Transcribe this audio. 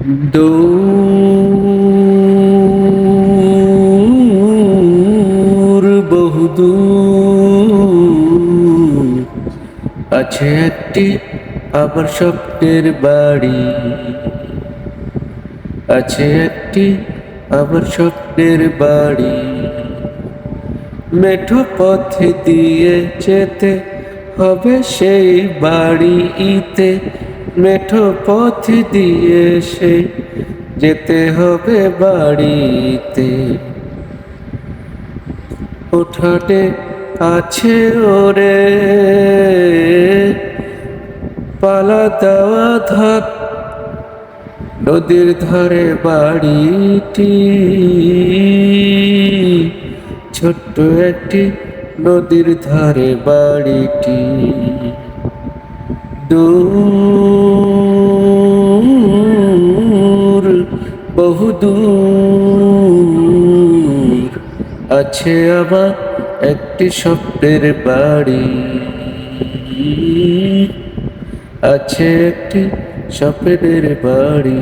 দূর বহুদূর আছে একটি আবার স্বপ্নের বাড়ি। আছে একটি আবার স্বপ্নের বাড়ি। মেঠো পথে দিয়ে যেতে হবে সেই বাড়িতে। মেঠো পথ দিয়ে সেই যেতে হবে বাড়িতে। উঠানে আছে ওরে, পালা দেওয়া ধাপ নদীর ধারে বাড়িটি। ছোট্ট একটি নদীর ধারে বাড়িটি। দূর বহুদূর আছে আবার একটি স্বপ্নের বাড়ি। আছে একটি স্বপ্নের বাড়ি।